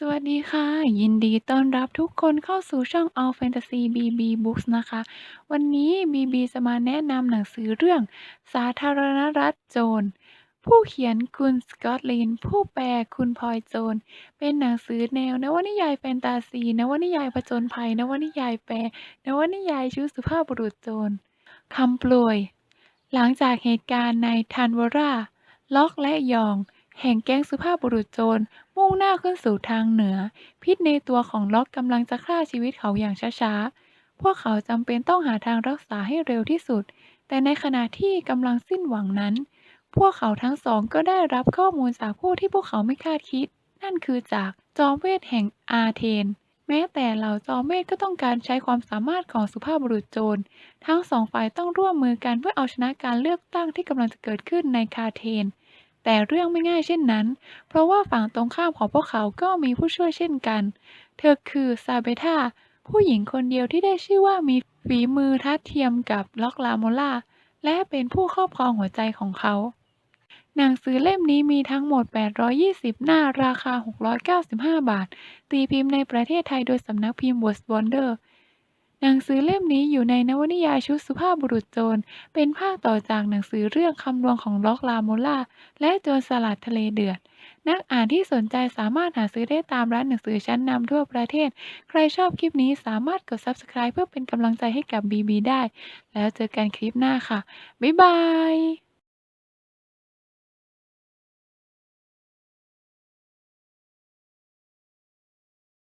สวัสดีค่ะ ยินดีต้อนรับทุกคนเข้าสู่ช่อง All Fantasy BB Books นะคะ วันนี้บีบีจะมาแนะนำหนังสือเรื่อง สาธารณรัฐโจร ผู้เขียนคุณสกอตลิน ผู้แปลคุณพลอยโจรเป็นหนังสือแนวนวนิยายแฟนตาซี นวนิยายผจญภัย นวนิยายแปล นวนิยายชุดสุภาพบุรุษโจรคำโปรยหลังจากเหตุการณ์ในทันวราล็อกและยอง แห่งแก๊งสุภาพบุรุษโจรมุ่งหน้าขึ้นสู่ทางเหนือ พิษในตัวของล็อกกำลังจะฆ่าชีวิตเขาอย่างช้าๆ พวกเขาจำเป็นต้องหาทางรักษาให้เร็วที่สุด แต่ในขณะที่กำลังสิ้นหวังนั้น พวกเขาทั้งสองก็ได้รับข้อมูลจากผู้ที่พวกเขาไม่คาดคิด นั่นคือจากจอมเวทแห่งอาเธนแม้แต่เหล่าจอมเวทก็ต้องการใช้ความสามารถของสุภาพบุรุษโจร ทั้งสองฝ่ายต้องร่วมมือกันเพื่อเอาชนะการเลือกตั้งที่กำลังจะเกิดขึ้นในคาเทน แต่เรื่องไม่ง่ายเช่นนั้น เพราะว่าฝั่งตรงข้ามของพวกเขาก็มีผู้ช่วยเช่นกัน เธอคือซาเบธาผู้หญิงคนเดียวที่ได้ชื่อว่ามีฝีมือทัดเทียมกับล็อกลาโมล่า และเป็นผู้ครอบครองหัวใจของเขา หนังสือเล่มนี้มีทั้งหมด 820 หน้าราคา 695 บาท ตีพิมพ์ในประเทศไทยโดยสำนักพิมพ์ w o r d s w o n d e r หนังสือเล่มนี้อยู่ในนวนิยายชุดสุภาพบุรุษโจร เป็นภาคต่อจากหนังสือเรื่องคำลวงของล็อกลาโมล่า และโจรสลัดทะเลเดือด นักอ่านที่สนใจสามารถหาซื้อได้ตามร้านหนังสือชั้นนำทั่วประเทศ ใครชอบคลิปนี้สามารถกด Subscribe เพื่อเป็นกำลังใจให้กับบีบีได้ แล้วเจอกันคลิปหน้าค่ะ บ๊ายบาย